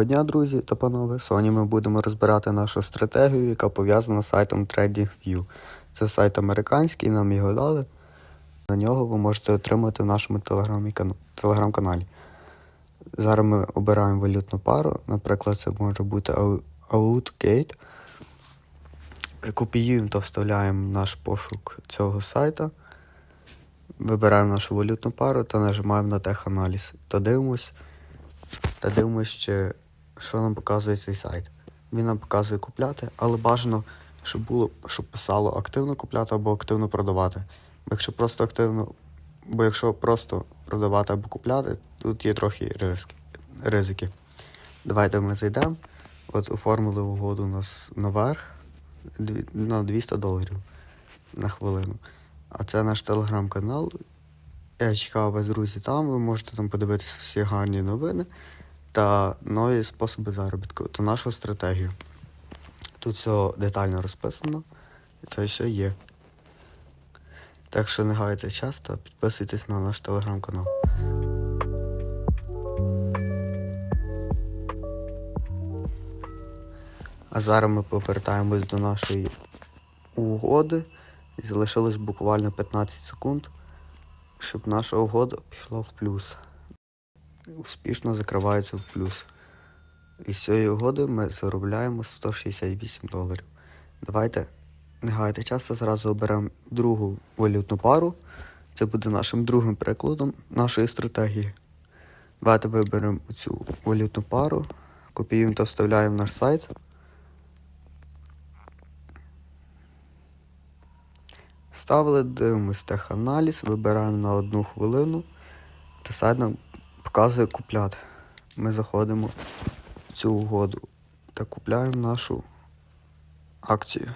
Доброго дня, друзі та панове. Сьогодні ми будемо розбирати нашу стратегію, яка пов'язана з сайтом TradingView. Це сайт американський, нам його дали. На нього ви можете отримати в нашому телеграм-каналі. Зараз ми обираємо валютну пару. Наприклад, це може бути Outgate. Копіюємо та вставляємо наш пошук цього сайта. Вибираємо нашу валютну пару та нажимаємо на теханаліз. Та дивимось, та дивимось, чи, що нам показує цей сайт. Він нам показує купляти, але бажано, щоб було, щоб писало активно купляти або активно продавати. Бо якщо просто активно, бо якщо просто продавати або купляти, тут є трохи ризики. Давайте ми зайдемо. От оформили угоду у нас наверх на 200 доларів на хвилину. А це наш телеграм-канал. Я чекаю вас, друзі, там. Ви можете там подивитися всі гарні новини та нові способи заробітку та нашу стратегію. Тут все детально розписано, і це все є. Так що не гайте час та підписуйтесь на наш телеграм-канал. А зараз ми повертаємось до нашої угоди. Залишилось буквально 15 секунд, щоб наша угода пішла в плюс. Успішно закривається в плюс. І з цієї угоди ми заробляємо 168 доларів. Давайте не гайте часу, зразу оберемо другу валютну пару. Це буде нашим другим прикладом нашої стратегії. Давайте виберемо цю валютну пару, копіюємо та вставляємо в наш сайт. Ставили, дивимось теханаліз, вибираємо на одну хвилину. Та сайт нам показує купляти. Ми заходимо в цю угоду та купляємо нашу акцію.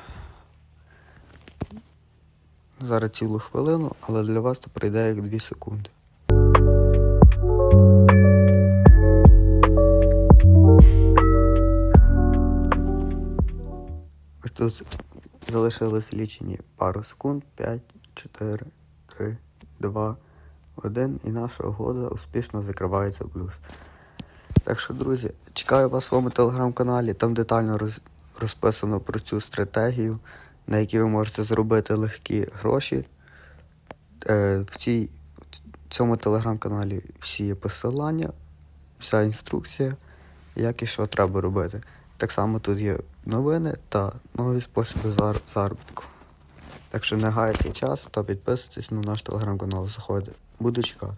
Зараз цілу хвилину, але для вас то пройде як 2 секунди. Ось тут залишились лічені пару секунд. 5, 4, 3, 2, 1. І наша угода успішно закривається в плюс. Так що, друзі, чекаю вас в своєму телеграм-каналі. Там детально роз, розписано про цю стратегію, на якій ви можете зробити легкі гроші. Е, в, цій, в цьому телеграм-каналі всі є посилання, вся інструкція, як і що треба робити. Так само тут є новини та нові способи зар- заробітку. Так що не гайте час та підписуйтесь на наш телеграм-канал. Заходьте. Буду чекати.